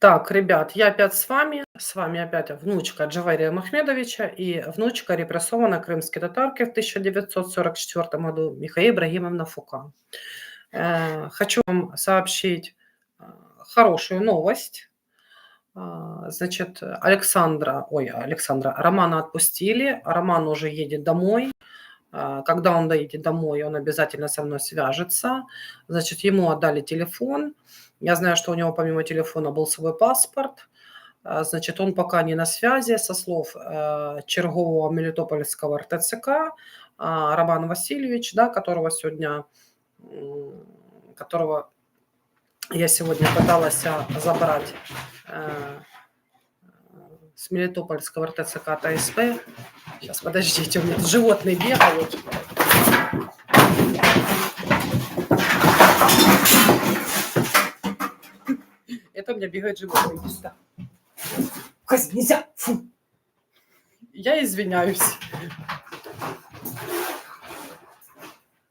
Так, ребят, я опять с вами. С вами опять внучка Джавария Махмедовича и внучка репрессованной крымской татарки в 1944 году Михаила Ибрагимовна Фука. Э, хочу вам сообщить э, хорошую новость. А, значит, Александра, ой, Александра, Романа отпустили, Роман уже едет домой. Когда он доедет домой, он обязательно со мной свяжется. Значит, ему отдали телефон. Я знаю, что у него помимо телефона был свой паспорт. А, значит, он пока не на связи. Со слов э, чергового Мелитопольского РТЦК Романа Васильевич, да, которого сегодня, которого я сегодня пыталась забрать э, с Мелитопольского РТЦК ТСП. Сейчас, подождите, у меня животные бегают. У меня бегают животные. Сюда. Козь, нельзя! Фу! Я извиняюсь.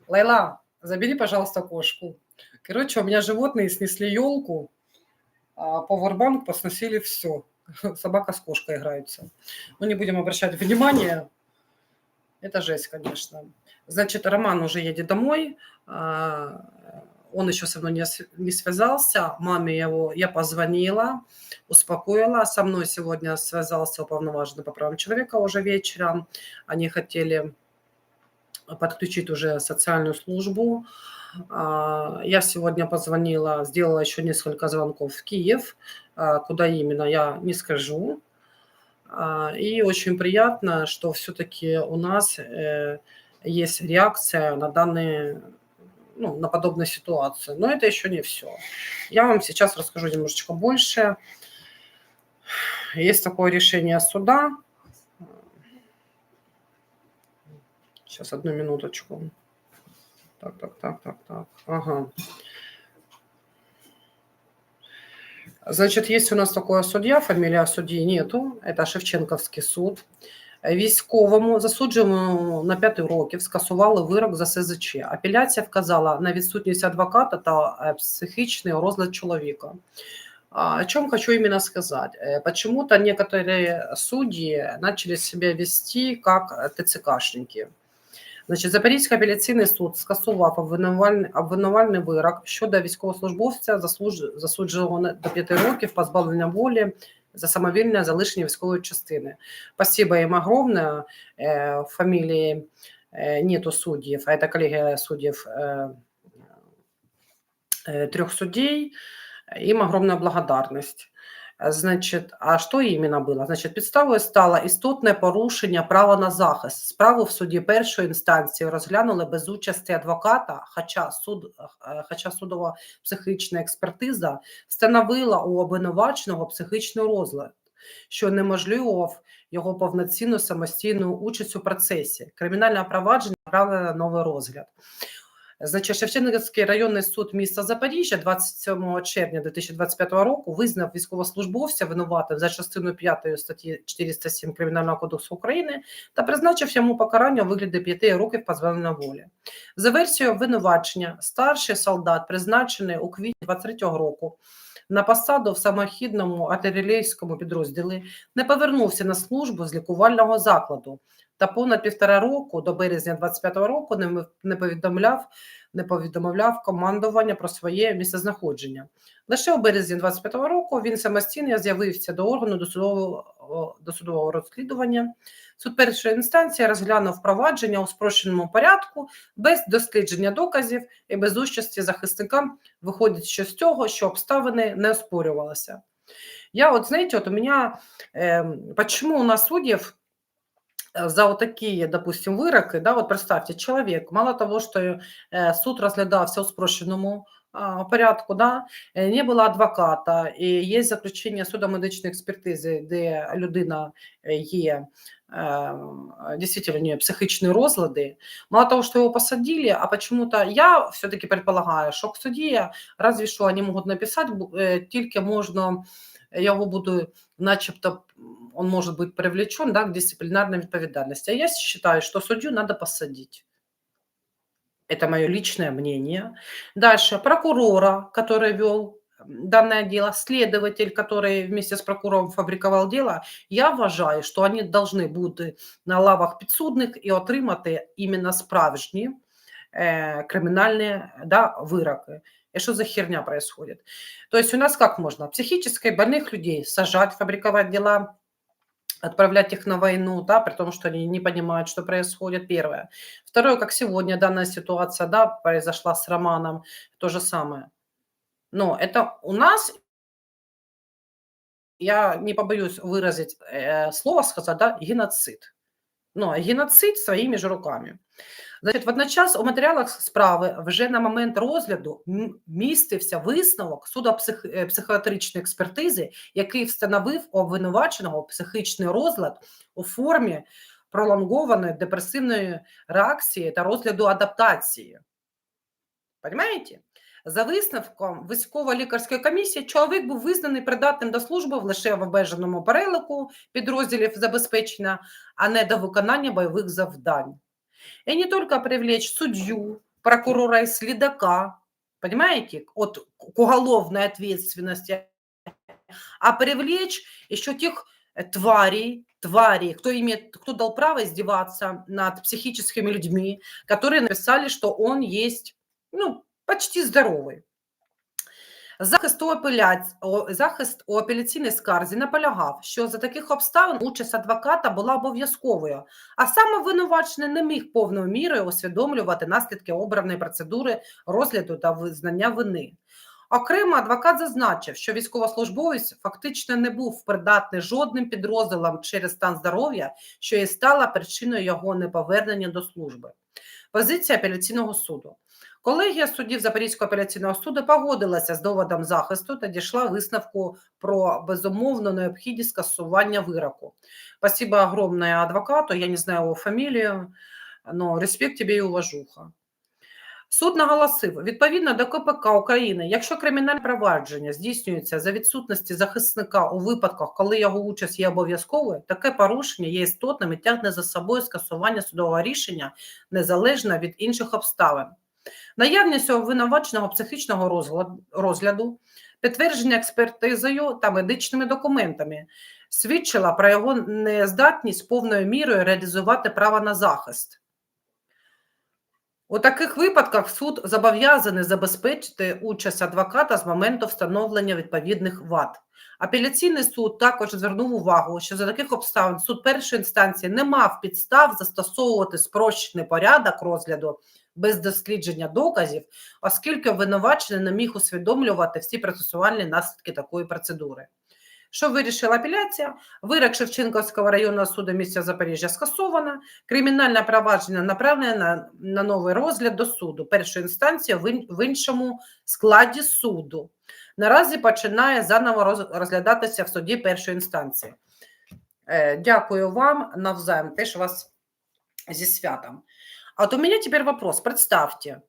Лайла, забери, пожалуйста, кошку. Короче, у меня животные снесли елку, а Powerbank посносили все. собака с кошкой играются. Но не будем обращать внимания. Это жесть, конечно. Значит, Роман уже едет домой. Он еще со мной не связался. Маме его я позвонила, успокоила. Со мной сегодня связался уполноваженный по правам человека уже вечером. Они хотели подключить уже социальную службу. А, я сегодня позвонила, сделала еще несколько звонков в Киев. А, куда именно, я не скажу. А, и очень приятно, что все-таки у нас э, есть реакция на данные, ну, на подобные ситуации. Но это еще не все. Я вам сейчас расскажу немножечко больше. Есть такое решение суда. Сейчас одну минуточку. Так, так, так, так, так. Ага. Значить, є у нас такой суддя, фамілія судді нету, це Шевченківський суд. Військовому засудженому на 5 років скасували вирок за СЗЧ. Апеляція вказала на відсутність адвоката та е, психічний розлад чоловіка. О чем хочу именно сказать. Е, почему-то некоторые судьи начали себя вести как ТЦКшники. Значить, Запорізький апеляційний суд скасував обвинувальний, обвинувальний вирок щодо військовослужбовця, засудженого до 5 років позбавлення волі за самовільне залишення військової частини. Спасибо їм огромне. Э, фамілії э, нету суддів, а це колегія суддів э, трех судей. Им огромная благодарность. Значить, а що іменно було? Значить, підставою стало істотне порушення права на захист. Справу в суді першої інстанції розглянули без участі адвоката, хоча суд, е, хоча судова психічна експертиза встановила у обвинуваченого психічний розлад, що неможливо його повноцінну самостійну участь у процесі. Кримінальне провадження направлено на новий розгляд. Значить, Шевченківський районний суд міста Запоріжжя 27 червня 2025 року визнав військовослужбовця винуватим за частиною 5 статті 407 Кримінального кодексу України та призначив йому покарання у вигляді 5 років позбавлення волі. За версією обвинувачення, старший солдат, призначений у квітні 23 року. На посаду в самохідному артилерійському підрозділі не повернувся на службу з лікувального закладу, та понад півтора року до березня 25-го року не, не повідомляв не повідомляв командування про своє місцезнаходження. Лише у березні 25-го року він самостійно з'явився до органу досудового досудового розслідування. Суд першої інстанції розглянув провадження у спрощеному порядку без дослідження доказів і без участі захисника, виходить що з цього, що обставини не оспорювалися. Я от знаєте, от у меня э, почему у нас суддів за вот такие, допустим, выроки, да, вот представьте, человек, мало того, что э, суд розглядався у спрощеному порядку, да, э, не було адвоката, і є заключення судомедичної експертизи, де людина є действительно у нее психічні розлади. Мало того, что его посадили, а почему-то я все-таки предполагаю, що к суді, разве що вони можуть написати, тільки можна його буде начебто он может быть привлечен да, к дисциплинарной ответственности. А я считаю, что судью надо посадить. Это мое личное мнение. Дальше прокурора, который вел данное дело, следователь, который вместе с прокурором фабриковал дело, я вважаю, що вони должны бути на лавах підсудних і отримати іменно справжні э, криминальные да, выроки. И что за херня происходит? То есть у нас как можно? Психически больных людей сажать, фабриковать дела, отправлять их на войну, да, при том, что они не понимают, что происходит, первое. Второе, как сегодня данная ситуация, да, произошла с Романом, то же самое. Но это у нас, я не побоюсь выразить э, слово сказать, да, геноцид. Ну, геноцид своїми ж руками. Значить, водночас у матеріалах справи вже на момент розгляду містився висновок судопсихіатричної експертизи, який встановив обвинуваченого психічний розлад у формі пролонгованої депресивної реакції та розгляду адаптації. Понимаете? За висновком військово-лікарської комісії, чоловік був визнаний придатним до служби лише в обмеженому перелику підрозділів забезпечення, а не до виконання бойових завдань. И не только привлечь судью, прокурора и следака, понимаете, от уголовной ответственности, а привлечь еще тех тварей, тварей, кто, имеет, кто дал право издеваться над психическими людьми, которые написали, что он есть ну, почти здоровий. Захист у, апеля... Захист у апеляційній скарзі наполягав, що за таких обставин участь адвоката була обов'язковою, а саме обвинувачений не міг повною мірою усвідомлювати наслідки обраної процедури розгляду та визнання вини. Окремо адвокат зазначив, що військовослужбовець фактично не був придатний жодним підрозділам через стан здоров'я, що і стала причиною його неповернення до служби. Позиція апеляційного суду. Колегія суддів Запорізького апеляційного суду погодилася з доводом захисту та дійшла висновку про безумовну необхідність скасування вироку. Спасибо огромное адвокату, я не знаю його фамілію, але респект тобі і уважуха. Суд наголосив, відповідно до КПК України, якщо кримінальне провадження здійснюється за відсутності захисника у випадках, коли його участь є обов'язковою, таке порушення є істотним і тягне за собою скасування судового рішення незалежно від інших обставин. Наявність цього обвинуваченого психічного розгляду, підтвердження експертизою та медичними документами свідчила про його нездатність повною мірою реалізувати право на захист. У таких випадках суд зобов'язаний забезпечити участь адвоката з моменту встановлення відповідних вад. Апеляційний суд також звернув увагу, що за таких обставин суд першої інстанції не мав підстав застосовувати спрощений порядок розгляду без дослідження доказів, оскільки обвинувачений не міг усвідомлювати всі процесуальні наслідки такої процедури. Що вирішила апеляція? Вирок Шевченківського районного суду місця Запоріжжя скасовано, кримінальне провадження направлене на, на новий розгляд до суду першої інстанції в, в іншому складі суду. Наразі починає заново розглядатися в суді першої інстанції. Е, Дякую вам навзаєм, теж вас зі святом. А вот у меня теперь вопрос. Представьте,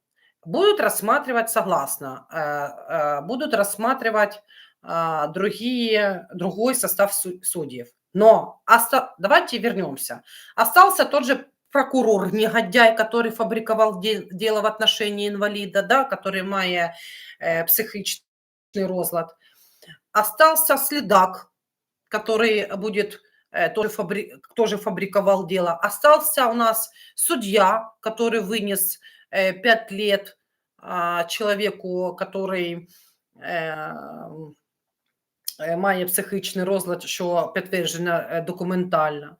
будут рассматривать согласно, э, э, будут рассматривать а, другие, другой состав судьев. Но оста... давайте вернемся. Остался тот же прокурор, негодяй, который фабриковал дело в отношении инвалида, да, который має э, психичный розлад. Остался следак, который будет Э, тоже, фабри... тоже фабриковал дело. Остался у нас судья, который вынес э, пять лет а, человеку, который э, має психічний розлад, що підтверджено документально.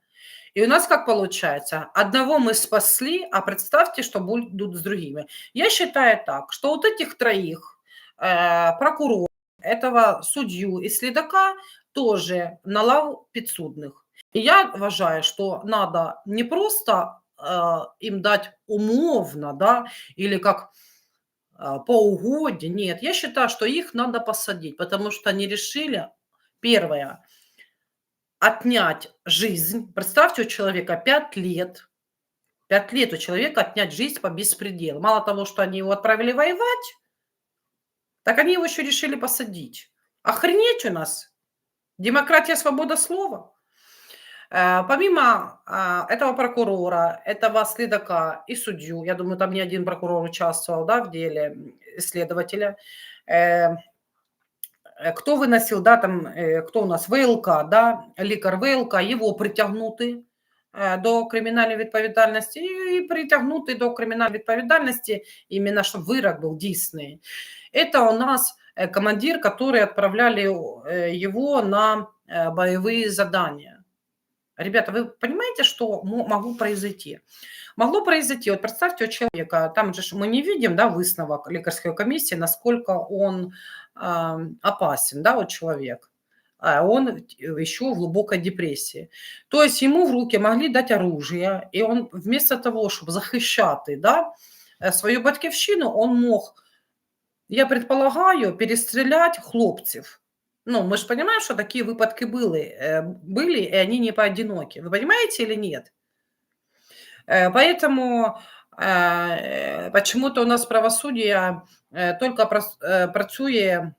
И у нас как получается? Одного мы спасли, а представьте, что будут с другими. Я считаю так, что вот этих троих, э, прокурора, этого судью и следака тоже на лав підсудних. І я вважаю, що треба не просто э, им дать умовно, да, или как э, по угоде, нет, я считаю, что их надо посадить, потому что они решили, первое, отнять жизнь. Представьте, у человека 5 лет, 5 лет у человека отнять жизнь по беспределу. Мало того, что они его отправили воевать, так они его еще решили посадить. Охренеть у нас. Демократия, свобода слова. Э, помимо а, этого прокурора, этого следака и судью, я думаю, там не один прокурор участвовал да, в деле следователя, э, Э, Кто выносил, да, там, э, кто у нас, ВЛК, да, лікар ВЛК, його притягнути е, до кримінальної відповідальності і, і притягнути до кримінальної відповідальності, іменно щоб вирок був дійсний. Это у нас э, командир, который отправляли э, его на э, боевые задания. Ребята, вы понимаете, что мо- могло произойти? Могло произойти, вот представьте у человека, там же мы не видим, да, высновок лекарской комиссии, насколько он а, опасен, да, вот человек. А он еще в глубокой депрессии. То есть ему в руки могли дать оружие, и он вместо того, чтобы захищати, да, э, свою батьківщину, он мог, я предполагаю, перестрелять хлопців. Ну, мы же понимаем, что такие выпадки были, э, были, и они не поодиноки. Вы понимаете или нет? Э, Поэтому э, почему-то у нас правосудие только працює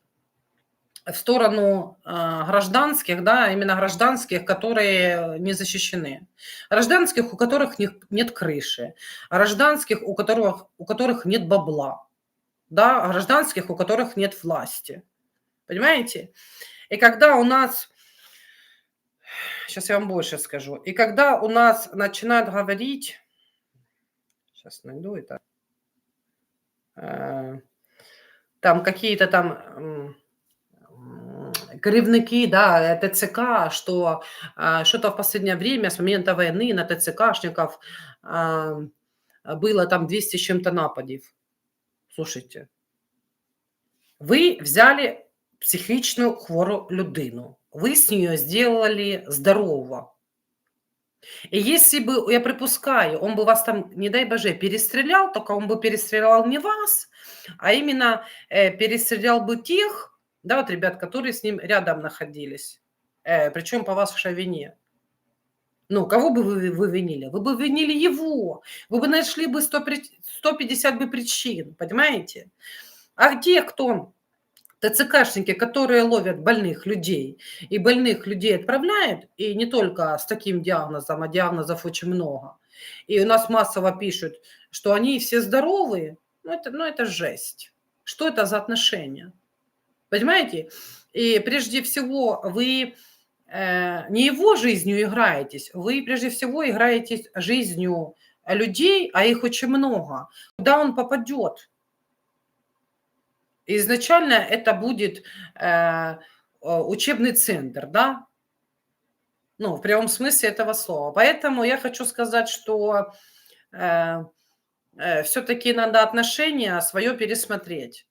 в сторону гражданских, да, именно гражданских, которые не защищены. Гражданских, у которых не- нет крыши. Гражданских, у которых, у которых нет бабла. Да, гражданских, у которых нет власти. Понимаете? И когда у нас, сейчас я вам больше скажу, и когда у нас начинают говорить, сейчас найду это, э, там какие-то там керівники, да, ТЦК, что а, что-то в последнее время с момента войны на ТЦКшников а, было там 200 с чем-то нападів. Слушайте, ви взяли психічну хвору людину, ви з нее сделали здорового. И если бы, я припускаю, он бы вас там, не дай боже, перестрелял, только он бы перестрелял не вас, а именно э, перестрелял бы тех, да, вот ребят, которые с ним рядом находились, э, причем по вашей вине. Ну, кого бы вы, вы винили? Вы бы винили его, вы бы нашли бы 100, при- 150 бы причин, понимаете? А те, кто ТЦКшники, которые ловят больных людей, и больных людей отправляют, и не только с таким диагнозом, а диагнозов очень много. И у нас массово пишут, что они все здоровые, ну это, ну это жесть. Что это за отношения? Понимаете? И прежде всего вы не его жизнью играетесь, вы прежде всего играетесь жизнью людей, а их очень много. Куда он попадет? Изначально это будет э, э, учебный центр, да? Ну, в прямом смысле этого слова. Поэтому я хочу сказать, что э, все-таки надо отношения свое пересмотреть.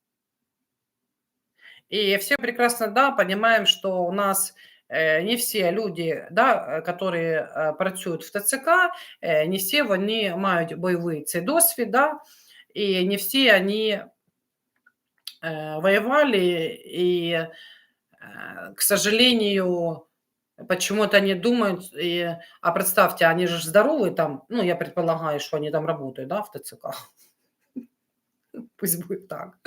И все прекрасно, да, понимаем, что у нас э, не все люди, да, э, которые э, працюють в ТЦК, э, не все вони мають бойовий цей досвід, да, и не все они э, воевали, и, э, к сожалению, почему-то они думают, и, а представьте, они же здоровые там, ну, я предполагаю, что они там работают, да, в ТЦК. Пусть будет так.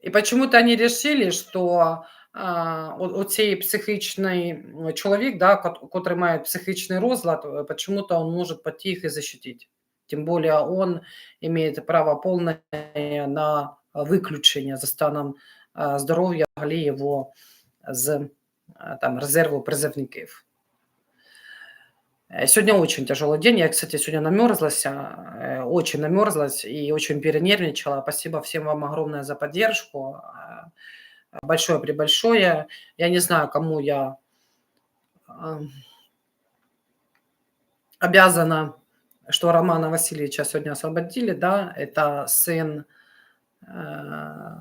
І почему-то они решили, що а, о- оцей психічний м, чоловік, да, кот- котрий має психічний розлад, е, почему-то он может пойти их и защитить. Тем более он имеет право полное на виключення за станом а, здоров'я взагалі його з а, там, резерву призывників. Э, Сегодня очень тяжелый день. Я, кстати, сегодня намерзлась, а, э, очень намерзлась и очень перенервничала. Спасибо всем вам огромное за поддержку. Большое прибольшое. Я не знаю, кому я а, обязана, что Романа Васильевича сегодня освободили. Да, это сын э,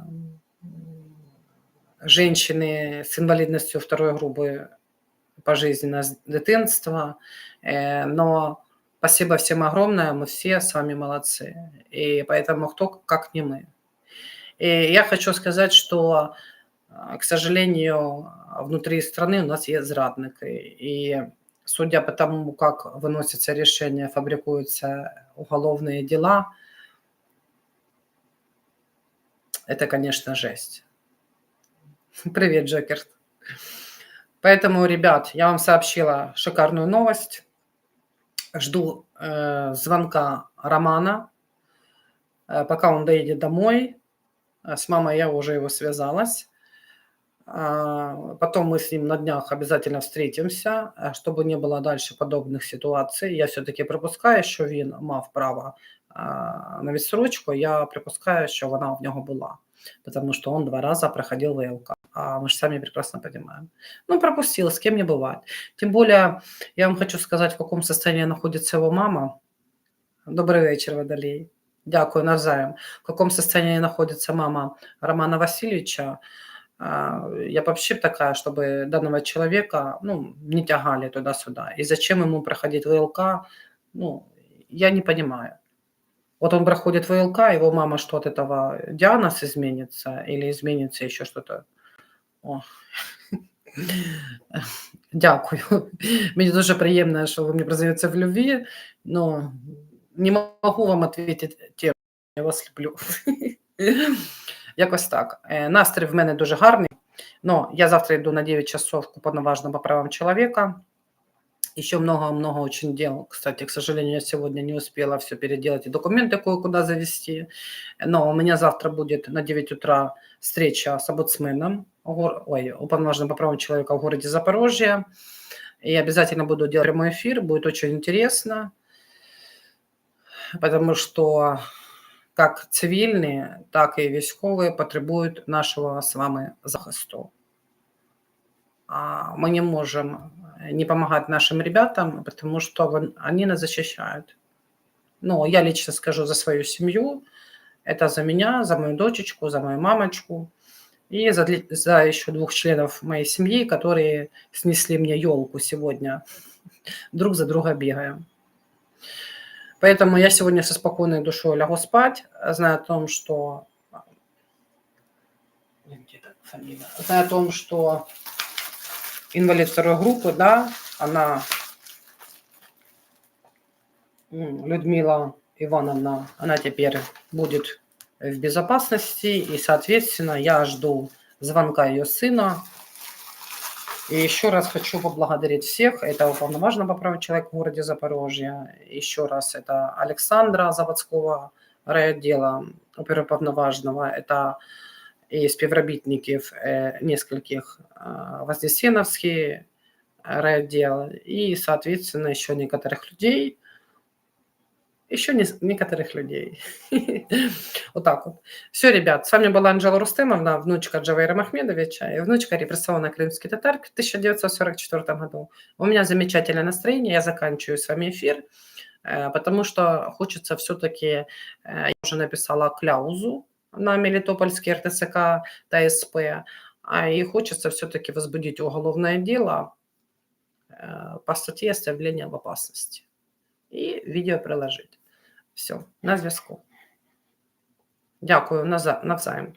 женщины с инвалидностью второй группы пожизненное с дитинства. Э, Но спасибо всем огромное, мы все с вами молодцы. И поэтому кто, как не мы. И я хочу сказать, что, к сожалению, внутри страны у нас есть зрадники. И судя по тому, как выносятся решения, фабрикуются уголовные дела, это, конечно, жесть. Привет, Джокер. Поэтому, ребят, я вам сообщила шикарную новость. Жду э, звонка Романа, э, пока он доедет домой. Э, С мамой я уже его связалась. А, Потом мы с ним на днях обязательно встретимся, а, чтобы не было дальше подобных ситуаций. Я все-таки припускаю, що він мав право а, на відсрочку, я припускаю, що вона в нього була, потому что он два раза проходил ВЛК, а мы же сами прекрасно понимаем. Ну, пропустил, с кем не бывает. Тем более, я вам хочу сказать, в каком состоянии находится его мама. Добрый вечер, Водолей. Дякую, навзаєм. В каком состоянии находится мама Романа Васильевича, а, я вообще б такая, чтобы данного человека ну, не тягали туда-сюда. И зачем ему проходить ВЛК, ну, я не понимаю. Вот он проходит ВЛК, его мама что от этого диагноз изменится или изменится еще что-то. О. Дякую. Мені дуже приємно, що ви мені признаєте в любві, но не можу вам відповідати тим, я вас люблю. Якось так. Настрій в мене дуже гарний. Но я завтра иду на 9 часов к уполноваженному по правам человека. Еще много-много очень дел. Кстати, к сожалению, я сегодня не успела все переделать и документы кое-куда завести. Но у меня завтра будет на 9 утра встреча с омбудсменом, ой, уполноваженным по правам человека в городе Запорожье. И обязательно буду делать прямой эфир, будет очень интересно, потому что как цивільні, так і військові потребують нашого з вами захисту. А мы не можем не помогать нашим ребятам, потому что вон- они нас защищают. Ну, я лично скажу за свою семью, это за меня, за мою дочечку, за мою мамочку и за, дли- за еще двух членов моей семьи, которые снесли мне елку сегодня. Друг за друга бегаем. Поэтому я сегодня со спокойной душой лягу спать, зная о том, что... Зная о том, что инвалид второй группы, да, она Людмила Ивановна, она теперь будет в безопасности, и, соответственно, я жду звонка ее сына. И еще раз хочу поблагодарить всех. Это уполноваженного по правам человека в городе Запорожье. Еще раз это Александра Заводского райотдела оперуповноважного. Это и співробітників э, нескольких э, Вознесеновский райотдел и, соответственно, еще некоторых людей, еще не, некоторых людей. Вот так вот. Все, ребят, с вами была Анжела Рустемовна, внучка Джавейра Махмедовича и внучка репрессованной крымский татар в 1944 году. У меня замечательное настроение, я заканчиваю с вами эфир, э, потому что хочется все-таки, э, я уже написала кляузу на Мелитопольский РТЦК ТСП, а и хочется все-таки возбудить уголовное дело э, по статье оставления в опасности и видео приложить. Все, на зв'язку. Дякую, навзаєм.